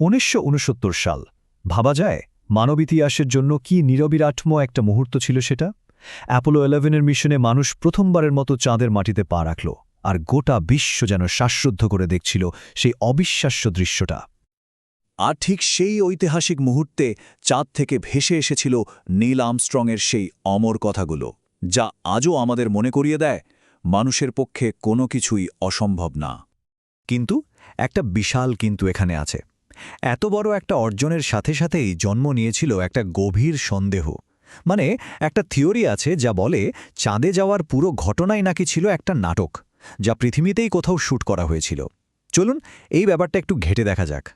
উনিশশো উনসত্তর সাল, ভাবা যায় মানব ইতিহাসের জন্য কি নিরবিরাটম একটা মুহূর্ত ছিল সেটা? অ্যাপোলো ইলেভেনের মিশনে মানুষ প্রথমবারের মতো চাঁদের মাটিতে পা রাখল, আর গোটা বিশ্ব যেন শ্বাসরুদ্ধ করে দেখছিল সেই অবিশ্বাস্য দৃশ্যটা। আর ঠিক সেই ঐতিহাসিক মুহূর্তে চাঁদ থেকে ভেসে এসেছিল নীল আমস্ট্রংয়ের সেই অমর কথাগুলো, যা আজও আমাদের মনে করিয়ে দেয়, মানুষের পক্ষে কোনো কিছুই অসম্ভব না। কিন্তু একটা বিশাল কিন্তু এখানে আছে। এত বড় একটা অর্জনের সাথে সাথেই জন্ম নিয়েছিল একটা গভীর সন্দেহ। মানে একটা থিওরি আছে যা বলে, চাঁদে যাওয়ার পুরো ঘটনাই নাকি ছিল একটা নাটক, যা পৃথিবীতেই কোথাও শ্যুট করা হয়েছিল। চলুন, এই ব্যাপারটা একটু ঘেটে দেখা যাক।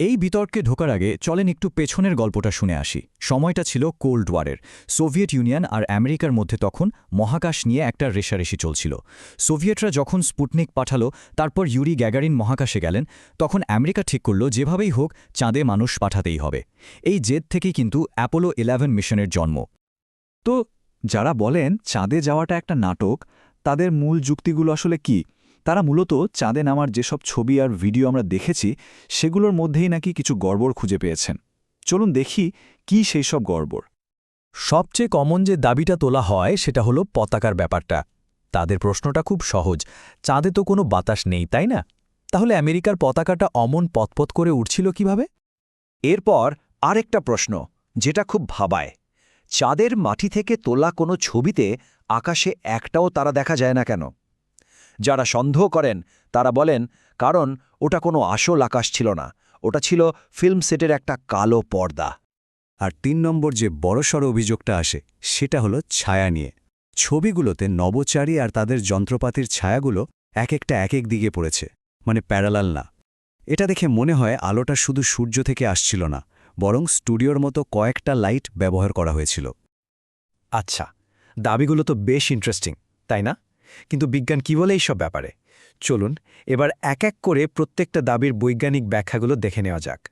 এই বিতর্কে ঢোকার আগে চলেন একটু পেছনের গল্পটা শুনে আসি। সময়টা ছিল কোল্ড ওয়ারের। সোভিয়েত ইউনিয়ন আর আমেরিকার মধ্যে তখন মহাকাশ নিয়ে একটা রেশারেশি চলছিল। সোভিয়েতরা যখন স্পুটনিক পাঠালো, তারপর ইউরি গ্যাগারিন মহাকাশে গেলেন, তখন আমেরিকা ঠিক করল যেভাবেই হোক চাঁদে মানুষ পাঠাতেই হবে। এই জেদ থেকেই কিন্তু অ্যাপোলো ইলেভেন মিশনের জন্ম। তো যারা বলেন চাঁদে যাওয়াটা একটা নাটক, তাদের মূল যুক্তিগুলো আসলে কি? তারা মূলত চাঁদে নামার যেসব ছবি আর ভিডিও আমরা দেখেছি, সেগুলোর মধ্যেই নাকি কিছু গড়বড় খুঁজে পেয়েছেন। চলুন দেখি কি সেই সব গড়বড়। সবচেয়ে কমন যে দাবিটা তোলা হয়, সেটা হলো পতাকার ব্যাপারটা। তাদের প্রশ্নটা খুব সহজ, চাঁদে তো কোনো বাতাস নেই, তাই না? তাহলে আমেরিকার পতাকাটা অমন পতপত করে উঠছিল কীভাবে? এরপর আরেকটা প্রশ্ন, যেটা খুব ভাবায়। চাঁদের মাটি থেকে তোলা কোনো ছবিতে আকাশে একটাও তারা দেখা যায় না কেন? যারা সন্দেহ করেন, তারা বলেন, কারণ ওটা কোনো আসল আকাশ ছিল না। ওটা ছিল ফিল্ম সেটের একটা কালো পর্দা। আর তিন নম্বর যে বড়সড় অভিযোগটা আসে, সেটা হলো ছায়া নিয়ে। ছবিগুলোতে নবচারী আর তাদের যন্ত্রপাতির ছায়াগুলো এক একটা এক এক দিকে পড়েছে মানে প্যারালাল না। এটা দেখে মনে হয় আলোটা শুধু সূর্য থেকে আসছিল না, বরং স্টুডিওর মতো কয়েকটা লাইট ব্যবহার করা হয়েছিল। আচ্ছা দাবিগুলো তো বেশ ইন্টারেস্টিং, তাই না? কিন্তু বিজ্ঞান কি বলে এইসব ব্যাপারে? চলুন, এবার এক এক করে প্রত্যেকটা দাবির বৈজ্ঞানিক ব্যাখ্যাগুলো দেখে নেওয়া যাক।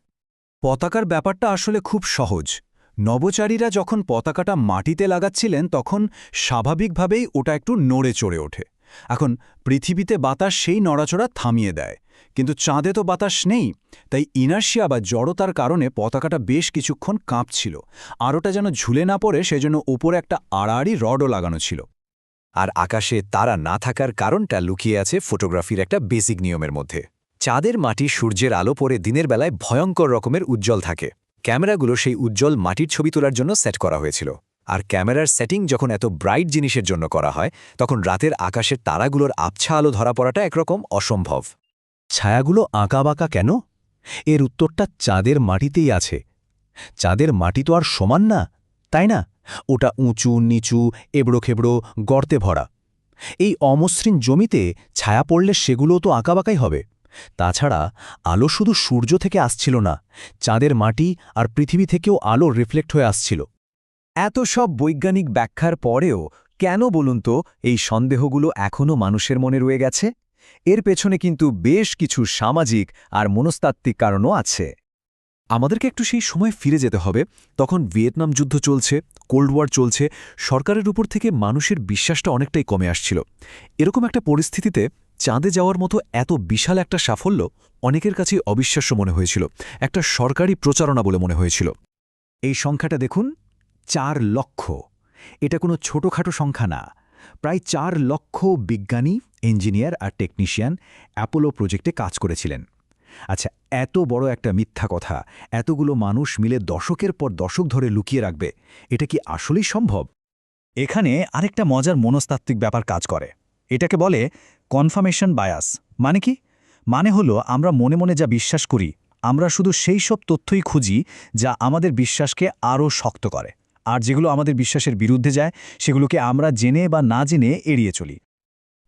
পতাকার ব্যাপারটা আসলে খুব সহজ। নবচারীরা যখন পতাকাটা মাটিতে লাগাচ্ছিলেন, তখন স্বাভাবিকভাবেই ওটা একটু নড়ে চড়ে ওঠে। এখন পৃথিবীতে বাতাস সেই নড়াচড়া থামিয়ে দেয়। কিন্তু চাঁদে তো বাতাস নেই, তাই ইনার্শিয়া বা জড়তার কারণে পতাকাটা বেশ কিছুক্ষণ কাঁপছিল। আর ওটা যেন ঝুলে না পড়ে, সেজন্য উপরে একটা আড়াআড়ি রডও লাগানো ছিল। আর আকাশে তারা না থাকার কারণটা লুকিয়ে আছে ফটোগ্রাফির একটা বেসিক নিয়মের মধ্যে। চাঁদের মাটি সূর্যের আলো পরে দিনের বেলায় ভয়ঙ্কর রকমের উজ্জ্বল থাকে। ক্যামেরাগুলো সেই উজ্জ্বল মাটির ছবি তোলার জন্য সেট করা হয়েছিল। আর ক্যামেরার সেটিং যখন এত ব্রাইট জিনিসের জন্য করা হয়, তখন রাতের আকাশের তারাগুলোর আবছা আলো ধরা পড়াটা একরকম অসম্ভব। ছায়াগুলো আঁকাবাঁকা কেন? এর উত্তরটা চাঁদের মাটিতেই আছে। চাঁদের মাটি তো আর সমান না, তাই না? ওটা উঁচু, নিচু এবড়োখেবড়ো গর্তে ভরা। এই অমসৃণ জমিতে ছায়া পড়লে সেগুলোও তো আঁকাবাঁকাই হবে। তাছাড়া আলো শুধু সূর্য থেকে আসছিল না, চাঁদের মাটি আর পৃথিবী থেকেও আলো রিফ্লেক্ট হয়ে আসছিল। এত সব বৈজ্ঞানিক ব্যাখ্যার পরেও কেন বলুন তো এই সন্দেহগুলো এখনও মানুষের মনে রয়ে গেছে? এর পেছনে কিন্তু বেশ কিছু সামাজিক আর মনস্তাত্ত্বিক কারণও আছে। আমাদেরকে একটু সেই সময় ফিরে যেতে হবে। তখন ভিয়েতনাম যুদ্ধ চলছে, কোল্ড ওয়ার চলছে, সরকারের উপর থেকে মানুষের বিশ্বাসটা অনেকটাই কমে আসছিল। এরকম একটা পরিস্থিতিতে চাঁদে যাওয়ার মতো এত বিশাল একটা সাফল্য অনেকের কাছেই অবিশ্বাস্য মনে হয়েছিল, একটা সরকারি প্রচারণা বলে মনে হয়েছিল। এই সংখ্যাটা দেখুন, চার লক্ষ। এটা কোনো ছোটখাটো সংখ্যা না। প্রায় চার লক্ষ বিজ্ঞানী, ইঞ্জিনিয়ার আর টেকনিশিয়ান অ্যাপোলো প্রজেক্টে কাজ করেছিলেন। আচ্ছা এত বড় একটা মিথ্যা কথা, এতগুলো মানুষ মিলে দশকের পর দশক ধরে লুকিয়ে রাখবে, এটা কি আসলেই সম্ভব? এখানে আরেকটা মজার মনস্তাত্ত্বিক ব্যাপার কাজ করে, এটাকে বলে কনফার্মেশন বায়াস মানে কি? মানে হলো আমরা মনে মনে যা বিশ্বাস করি, আমরা শুধু সেই সব তথ্যই খুঁজি যা আমাদের বিশ্বাসকে আরও শক্ত করে, আর যেগুলো আমাদের বিশ্বাসের বিরুদ্ধে যায়, সেগুলোকে আমরা জেনে বা না জেনে এড়িয়ে চলি।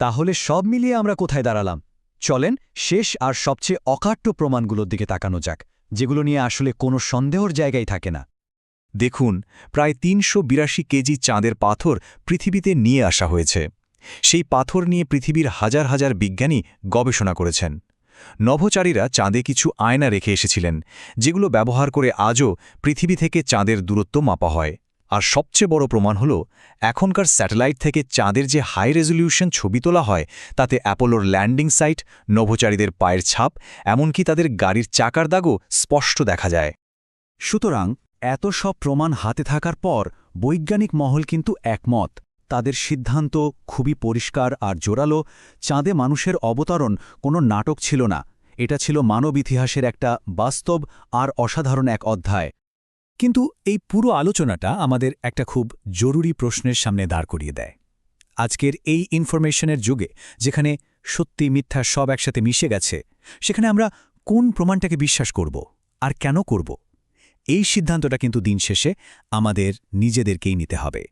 তাহলে সব মিলিয়ে আমরা কোথায় দাঁড়ালাম? চলেন শেষ আর সবচেয়ে অকাট্য প্রমাণগুলোর দিকে তাকানো যাক, যেগুলো নিয়ে আসলে কোনো সন্দেহর জায়গায় থাকে না। দেখুন, প্রায় তিনশো বিরাশি কেজি চাঁদের পাথর পৃথিবীতে নিয়ে আসা হয়েছে। সেই পাথর নিয়ে পৃথিবীর হাজার হাজার বিজ্ঞানী গবেষণা করেছেন। নভোচারীরা চাঁদে কিছু আয়না রেখে এসেছিলেন, যেগুলো ব্যবহার করে আজও পৃথিবী থেকে চাঁদের দূরত্ব মাপা হয়। আর সবচেয়ে বড় প্রমাণ হল, এখনকার স্যাটেলাইট থেকে চাঁদের যে হাই রেজলিউশন ছবি তোলা হয়, তাতে অ্যাপোলোর ল্যান্ডিং সাইট, নভোচারীদের পায়ের ছাপ, এমনকি তাদের গাড়ির চাকার দাগও স্পষ্ট দেখা যায়। সুতরাং, এত সব প্রমাণ হাতে থাকার পর, বৈজ্ঞানিক মহল কিন্তু একমত। তাদের সিদ্ধান্ত খুবই পরিষ্কার আর জোরালো। চাঁদে মানুষের অবতরণ কোনো নাটক ছিল না। এটা ছিল মানব ইতিহাসের একটা বাস্তব আর অসাধারণ এক অধ্যায়। কিন্তু এই পুরো আলোচনাটা আমাদের একটা খুব জরুরি প্রশ্নের সামনে দাঁড় করিয়ে দেয়। আজকের এই ইনফরমেশনের যুগে যেখানে সত্যি মিথ্যা সব একসাথে মিশে গেছে, সেখানে আমরা কোন প্রমাণটাকে বিশ্বাস করব আর কেন করব, এই সিদ্ধান্তটা কিন্তু দিন শেষে আমাদের নিজেদেরকেই নিতে হবে।